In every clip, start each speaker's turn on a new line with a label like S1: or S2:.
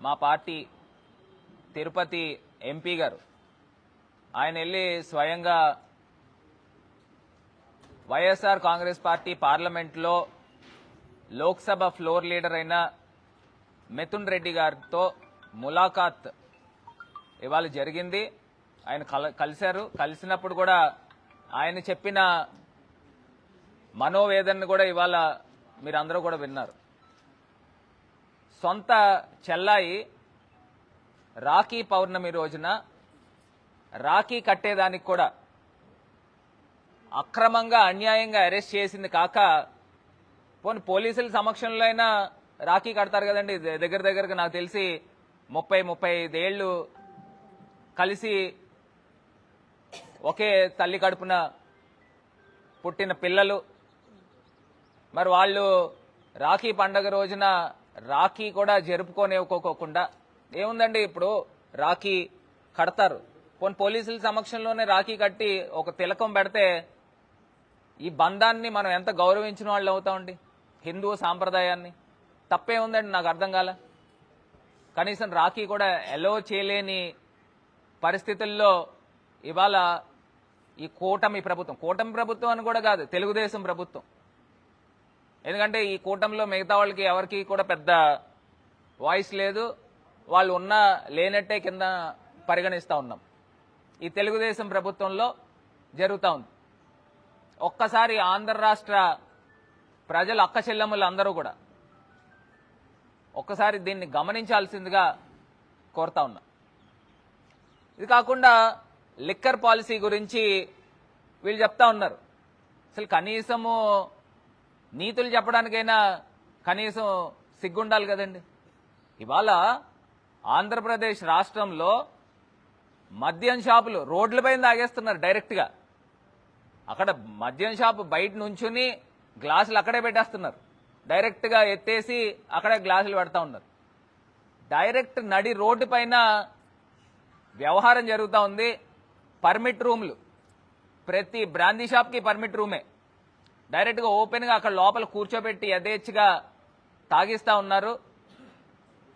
S1: మా party Tirupati MP గారు. ఆయన వెళ్ళి స్వయంగా వైఎస్ఆర్ కాంగ్రెస్ పార్టీ పార్లమెంట్లో లోక్సభ ఫ్లోర్ లీడర్ అయిన మిథున్ రెడ్డి గారితో ములాఖాత్ ఇవాళ జరిగింది. ఆయన కల- కలిశారు. కలిసినప్పుడు కూడా ఆయన చెప్పిన మనోవేదనను కూడా ఇవాళ మీరందరూ కూడా విన్నారు. సొంత చెల్లాయి రాఖీ పౌర్ణమి రోజున రాఖీ కట్టేదానికి కూడా అక్రమంగా అన్యాయంగా అరెస్ట్ చేసింది కాక పోనీ పోలీసుల సమక్షంలో అయినా రాఖీ కడతారు కదండి. దగ్గర దగ్గరకు నాకు తెలిసి ముప్పై ముప్పై ఐదేళ్ళు కలిసి ఒకే తల్లి కడుపున పుట్టిన పిల్లలు. మరి వాళ్ళు రాఖీ పండగ రోజున రాఖీ కూడా జరుపుకోనివ్వకోకుండా ఏముందండి ఇప్పుడు? రాఖీ కడతారు. కొన్ని పోలీసుల సమక్షంలోనే రాఖీ కట్టి ఒక తిలకం పెడితే ఈ బంధాన్ని మనం ఎంత గౌరవించిన వాళ్ళు అవుతామండి? హిందూ సాంప్రదాయాన్ని. తప్పే ఉందండి నాకు అర్థం కాల? కనీసం రాఖీ కూడా ఎలో చేయలేని పరిస్థితుల్లో ఇవాళ ఈ కూటమి ప్రభుత్వం. కూటమి ప్రభుత్వం అని కూడా కాదు తెలుగుదేశం ప్రభుత్వం. ఎందుకంటే ఈ కూటమిలో మిగతా వాళ్ళకి ఎవరికి కూడా పెద్ద వాయిస్ లేదు. వాళ్ళు ఉన్నా లేనట్టే కింద పరిగణిస్తూ ఉన్నాం. ఈ తెలుగుదేశం ప్రభుత్వంలో జరుగుతూ ఉంది. ఒక్కసారి ఆంధ్ర రాష్ట్ర ప్రజలు అక్క చెల్లెమ్మలు అందరూ కూడా ఒక్కసారి దీన్ని గమనించాల్సిందిగా కోరుతా ఉన్నా. ఇది కాకుండా లిక్కర్ పాలసీ గురించి వీళ్ళు చెప్తా ఉన్నారు. అసలు కనీసము నీతులు చెప్పడానికైనా కనీసం సిగ్గుండాలి కదండి. ఇవాళ ఆంధ్రప్రదేశ్ రాష్ట్రంలో మద్యం షాపులు రోడ్లపైన తాగేస్తున్నారు డైరెక్ట్గా. అక్కడ మద్యం షాపు బయట నుంచుని గ్లాసులు అక్కడే పెట్టేస్తున్నారు. డైరెక్ట్గా ఎత్తేసి అక్కడే గ్లాసులు పెడతా ఉన్నారు. డైరెక్ట్ నడి రోడ్డు పైన వ్యవహారం జరుగుతూ ఉంది. పర్మిట్ రూమ్లు. ప్రతి బ్రాందీ షాప్కి పర్మిట్ రూమే. డైరెక్ట్గా ఓపెన్గా అక్కడ లోపల కూర్చోబెట్టి యథేచ్ఛగా తాగిస్తూ ఉన్నారు.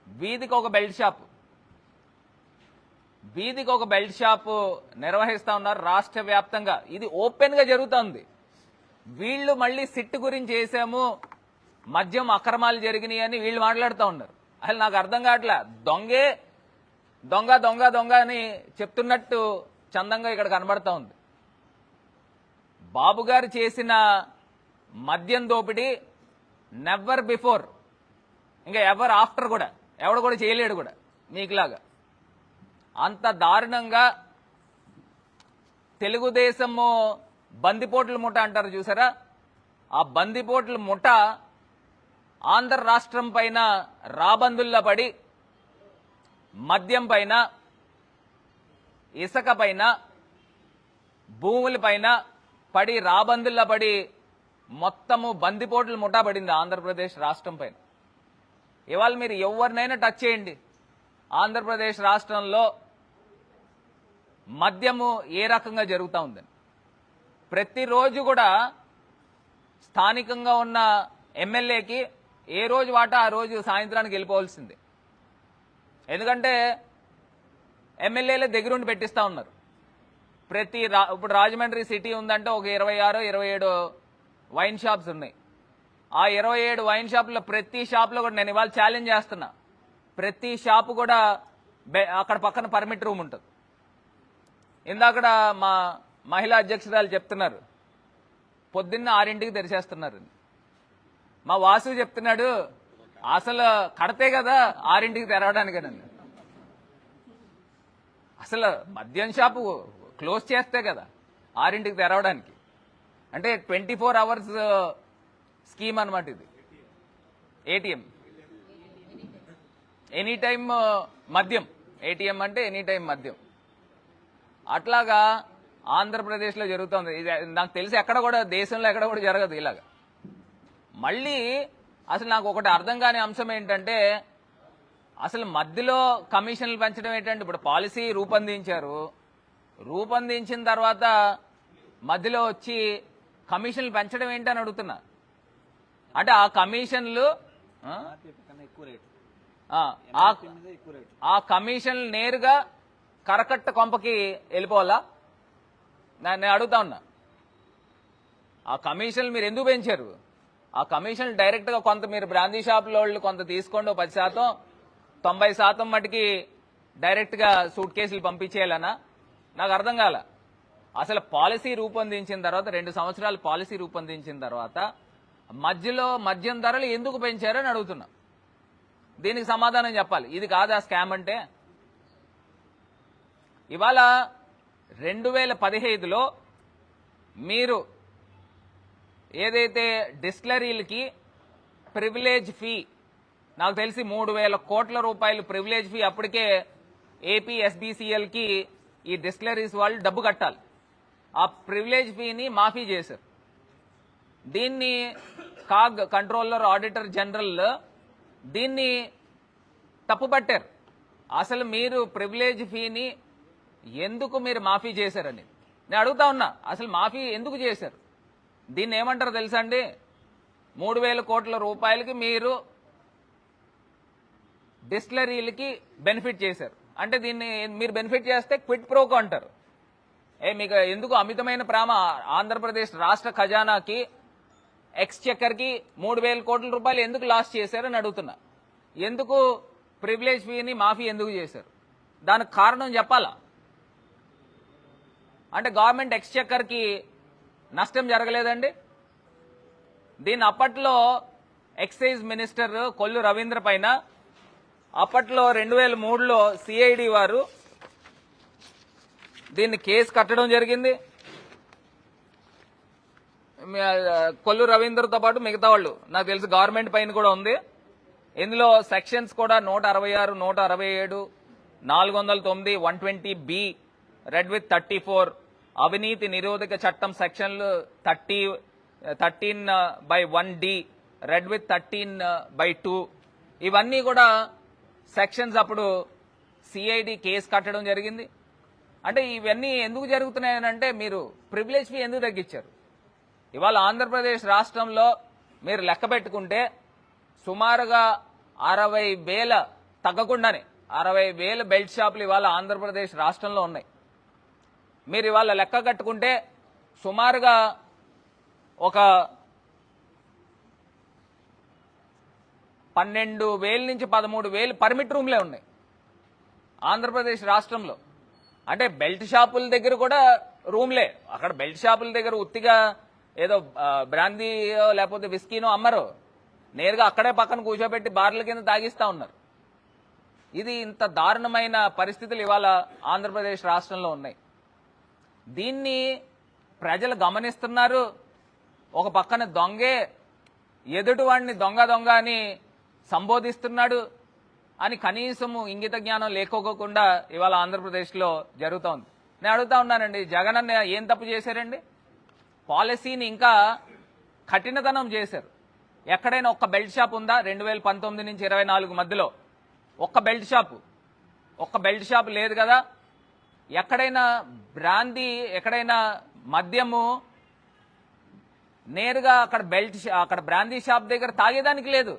S1: వీధికి ఒక బెల్ట్ షాప్. వీధికి ఒక బెల్ట్ షాప్ నిర్వహిస్తా ఉన్నారు రాష్ట్ర వ్యాప్తంగా. ఇది ఓపెన్గా జరుగుతుంది జరుగుతోంది. వీళ్ళు మళ్ళీ సిట్ గురించి చేశాము మద్యం అక్రమాలు జరిగినాయి అని వీళ్ళు మాట్లాడుతూ ఉన్నారు. అసలు నాకు అర్థం కావట్లే? దొంగే దొంగ దొంగ దొంగ అని చెప్తున్నట్టు చందంగా ఇక్కడ కనబడతా ఉంది. బాబు గారు చేసిన మద్యం దోపిడీ నెవర్ బిఫోర్ ఇంకా ఎవర్ ఆఫ్టర్ కూడా. ఎవడు కూడా చేయలేడు కూడా. మీకులాగా. అంత దారుణంగా తెలుగుదేశము బందిపోట్ల ముఠ అంటారు చూసారా? ఆ బందిపోట్ల ముఠ ఆంధ్ర రాష్ట్రం పైన రాబందుల్లో పడి మద్యం పైన ఇసుక పైన భూముల పైన పడి రాబందుల్లో పడి మొత్తము బందిపోట్లు ముఠా పడింది ఆంధ్రప్రదేశ్ రాష్ట్రం పైన. ఇవాళ మీరు ఎవరినైనా టచ్ చేయండి. ఆంధ్రప్రదేశ్ రాష్ట్రంలో మద్యము ఏ రకంగా జరుగుతూ ఉందని. ప్రతిరోజు కూడా స్థానికంగా ఉన్న ఎమ్మెల్యేకి ఏ రోజు వాటా ఆ రోజు సాయంత్రానికి వెళ్ళిపోవాల్సిందే. ఎందుకంటే ఎమ్మెల్యేలే దగ్గరుండి పెట్టిస్తూ ఉన్నారు. ప్రతి రా ఇప్పుడు రాజమండ్రి సిటీ ఉందంటే ఒక ఇరవై ఆరు ఇరవై ఏడు వైన్ షాప్స్ ఉన్నాయి. ఆ ఇరవై ఏడు వైన్ షాపులో ప్రతి షాప్లో కూడా నేను ఇవాళ ఛాలెంజ్ చేస్తున్నా. ప్రతి షాపు కూడా అక్కడ పక్కన పర్మిట్ రూమ్ ఉంటుంది. ఇందాకడ మా మహిళా అధ్యక్షురాలు చెప్తున్నారు. పొద్దున్న ఆరింటికి తెరిచేస్తున్నారు. మా వాసు చెప్తున్నాడు అసలు కడతే కదా ఆరింటికి తెరవడానికేనండి అసలు మద్యం షాపు క్లోజ్ చేస్తే కదా ఆరింటికి తెరవడానికి. అంటే twenty four hours uh, scheme అనమాట ఇది. ఏటీఎం ఎనీ టైం మద్యం. ఏటీఎం అంటే ఎనీ టైం మద్యం. అట్లాగా ఆంధ్రప్రదేశ్లో జరుగుతుంది. ఇది నాకు తెలిసి ఎక్కడ కూడా దేశంలో ఎక్కడ కూడా జరగదు ఇలాగా. మళ్ళీ అసలు నాకు ఒకటి అర్థం కాని అంశం ఏంటంటే అసలు మధ్యలో కమిషన్లు పెంచడం ఏంటంటే ఇప్పుడు పాలసీ రూపొందించారు. రూపొందించిన తర్వాత మధ్యలో వచ్చి కమిషన్లు పెంచడం ఏంటని అడుగుతున్నా. అంటే ఆ కమిషన్లు ఆ? ఆ, ఆ- ఆ కమిషన్ నేరుగా కరకట్ట కొంపకి వెళ్ళిపోవాలా? నేను అడుగుతా ఉన్నా. ఆ కమిషన్ మీరు ఎందుకు పెంచారు? ఆ కమిషన్ డైరెక్ట్గా కొంత మీరు బ్రాందీ షాపుల వాళ్ళు కొంత తీసుకోండి పది శాతం తొంభై శాతం మటుకి డైరెక్ట్గా సూట్ కేసులు పంపించేయాలనా? నాకు అర్థం కాల. అసలు పాలసీ రూపొందించిన తర్వాత రెండు సంవత్సరాలు పాలసీ రూపొందించిన తర్వాత మధ్యలో మద్యం ధరలు ఎందుకు పెంచారని అడుగుతున్నా. దీనికి సమాధానం చెప్పాలి. ఇది కాదా స్కామ్ అంటే? ఇవాళ రెండు వేల పదిహేదులో మీరు ఏదైతే డిస్టిలరీలకి ప్రివిలేజ్ ఫీ నాకు తెలిసి మూడు వేల కోట్ల రూపాయలు ప్రివిలేజ్ ఫీ అప్పటికే ఏపీ ఎస్బీసీఎల్కి ఈ డిస్టిలరీస్ వాళ్ళు డబ్బు కట్టాలి. ఆ ప్రివిలేజ్ ఫీని మాఫీ చేశారు. దీన్ని కాగ్ కంట్రోలర్ ఆడిటర్ జనరల్ దీన్ని తప్పుపట్టారు. అసలు మీరు ప్రివిలేజ్ ఫీని ఎందుకు మీరు మాఫీ చేశారని. నేను అడుగుతా ఉన్నా అసలు మాఫీ ఎందుకు చేశారు? దీన్ని ఏమంటారు తెలుసా అండి? మూడు వేల కోట్ల రూపాయలకి మీరు డిస్టిలరీలకి బెనిఫిట్ చేశారు. అంటే దీన్ని మీరు బెనిఫిట్ చేస్తే క్విట్ ప్రోకో అంటారు. ఏ మీకు ఎందుకు అమితమైన ప్రేమ? ఆంధ్రప్రదేశ్ రాష్ట్ర ఖజానాకి ఎక్స్చెక్కర్కి మూడు వేల కోట్ల రూపాయలు ఎందుకు లాస్ చేశారని అడుగుతున్నా. ఎందుకు ప్రివిలేజ్ ఫీని మాఫీ ఎందుకు చేశారు? దానికి కారణం చెప్పాలా? అంటే గవర్నమెంట్ ఎక్స్చెక్కర్కి నష్టం జరగలేదండి? దీని అప్పట్లో ఎక్సైజ్ మినిస్టర్ కొల్లు రవీంద్ర పైన అప్పట్లో రెండు వేల మూడులో సిఐడి వారు దీన్ని కేసు కట్టడం జరిగింది. కొల్లు రవీంద్రతో పాటు మిగతా వాళ్ళు. నాకు తెలుసు గవర్నమెంట్ పైన కూడా ఉంది. ఇందులో సెక్షన్స్ కూడా నూట అరవై ఆరు నూట అరవై ఏడు నాలుగు వందల తొమ్మిది one twenty B read with thirty four. అవినీతి నిరోధక చట్టం సెక్షన్లు thirty thirteen by one D read with thirteen by two. ఇవన్నీ కూడా సెక్షన్స్ అప్పుడు సిఐడి కేసు కట్టడం జరిగింది. అంటే ఇవన్నీ ఎందుకు జరుగుతున్నాయనంటే మీరు ప్రివిలేజ్ ఫీ ఎందుకు తగ్గించారు? ఇవాళ ఆంధ్రప్రదేశ్ రాష్ట్రంలో మీరు లెక్క పెట్టుకుంటే సుమారుగా అరవై వేల తగ్గకుండానే అరవై వేల బెల్ట్ షాపులు ఇవాళ ఆంధ్రప్రదేశ్ రాష్ట్రంలో ఉన్నాయి. మీరు ఇవాళ లెక్క కట్టుకుంటే సుమారుగా ఒక పన్నెండు వేల నుంచి పదమూడు వేలు పర్మిట్ రూమ్లే ఉన్నాయి ఆంధ్రప్రదేశ్ రాష్ట్రంలో. అంటే బెల్ట్ షాపుల దగ్గర కూడా రూమ్లే. అక్కడ బెల్ట్ షాపుల దగ్గర ఉత్తిగా ఏదో బ్రాందీయో లేకపోతే విస్కీనో అమ్మరు. నేరుగా అక్కడే పక్కన కూర్చోబెట్టి బార్ల కింద తాగిస్తా ఉన్నారు. ఇది ఇంత దారుణమైన పరిస్థితులు ఇవాళ ఆంధ్రప్రదేశ్ రాష్ట్రంలో ఉన్నాయి. దీన్ని ప్రజలు గమనిస్తున్నారు. ఒక పక్కన దొంగే ఎదుటివాడిని దొంగ దొంగ అని సంబోధిస్తున్నాడు. అని కనీసము ఇంగిత జ్ఞానం లేకోకుండా ఇవాళ ఆంధ్రప్రదేశ్లో జరుగుతోంది నేను అడుగుతా ఉన్నానండి జగన్ అన్న ఏం తప్పు చేశారండి? పాలసీని ఇంకా కఠినతనం చేశారు. ఎక్కడైనా ఒక్క బెల్ట్ షాప్ ఉందా? రెండు వేల పంతొమ్మిది నుంచి ఇరవై నాలుగు మధ్యలో. ఒక్క బెల్ట్ షాపు. ఒక్క బెల్ట్ షాప్ లేదు కదా? ఎక్కడైనా బ్రాందీ ఎక్కడైనా మద్యము నేరుగా అక్కడ బెల్ట్ షా- అక్కడ బ్రాందీ షాప్ దగ్గర తాగేదానికి లేదు.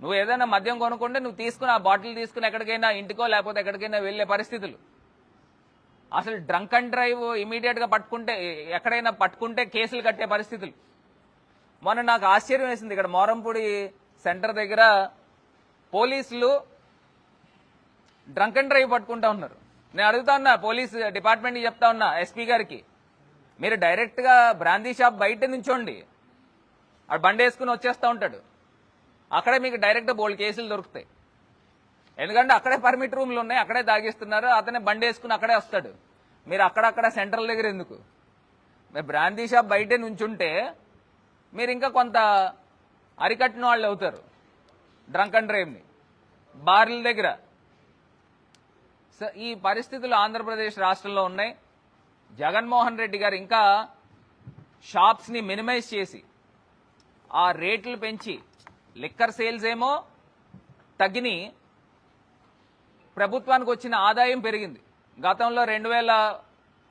S1: నువ్వు ఏదైనా మద్యం కొనుక్కుంటే నువ్వు తీసుకుని ఆ బాటిల్ తీసుకుని ఎక్కడికైనా ఇంటికో లేకపోతే ఎక్కడికైనా వెళ్ళే పరిస్థితులు. అసలు డ్రంక్ అండ్ డ్రైవ్ ఇమీడియట్గా పట్టుకుంటే ఎక్కడైనా పట్టుకుంటే కేసులు కట్టే పరిస్థితులు. మొన్న నాకు ఆశ్చర్యం వేసింది ఇక్కడ మోరంపూడి సెంటర్ దగ్గర పోలీసులు డ్రంక్ అండ్ డ్రైవ్ పట్టుకుంటా ఉన్నారు. నేను అడుగుతా ఉన్నా పోలీస్ డిపార్ట్మెంట్కి చెప్తా ఉన్నా ఎస్పీ గారికి. మీరు డైరెక్ట్గా బ్రాందీ షాప్ బయట నుంచోండి. ఆ బండి వేసుకుని వచ్చేస్తా ఉంటాడు. అక్కడే మీకు డైరెక్ట్ బోల్డ్ కేసులు దొరుకుతాయి. ఎందుకంటే అక్కడే పర్మిట్ రూమ్లు ఉన్నాయి అక్కడే తాగిస్తున్నారు అతనే బండి వేసుకుని అక్కడే వస్తాడు. మీరు అక్కడక్కడ సెంట్రల్ దగ్గర ఎందుకు? మీరు బ్రాందీ షాప్ బయటే నుంచుంటే మీరు ఇంకా కొంత అరికట్టిన వాళ్ళు అవుతారు డ్రంక్ అండ్ డ్రైవ్ని. బార్ల దగ్గర. ఈ పరిస్థితులు ఆంధ్రప్రదేశ్ రాష్ట్రంలో ఉన్నాయి. జగన్మోహన్ రెడ్డి గారు ఇంకా షాప్స్ని మినిమైజ్ చేసి ఆ రేట్లు పెంచి లిక్కర్ సేల్స్ ఏమో తగ్గిని ప్రభుత్వానికి వచ్చిన ఆదాయం పెరిగింది. గతంలో రెండు వేల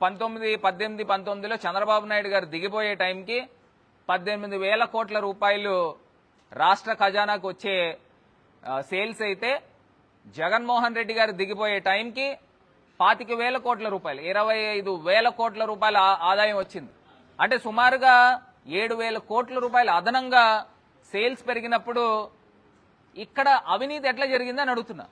S1: పంతొమ్మిది పద్దెనిమిది పంతొమ్మిదిలో చంద్రబాబు నాయుడు గారు దిగిపోయే టైంకి పద్దెనిమిది వేల కోట్ల రూపాయలు రాష్ట్ర ఖజానాకు వచ్చే సేల్స్ అయితే జగన్మోహన్ రెడ్డి గారు దిగిపోయే టైంకి పాతిక వేల కోట్ల రూపాయలు ఇరవై ఐదు వేల కోట్ల రూపాయల ఆదాయం వచ్చింది. అంటే సుమారుగా ఏడు వేల కోట్ల రూపాయలు అదనంగా సేల్స్ పెరిగినప్పుడు ఇక్కడ అవినీతి ఎట్లా జరిగిందని అడుగుతున్నా.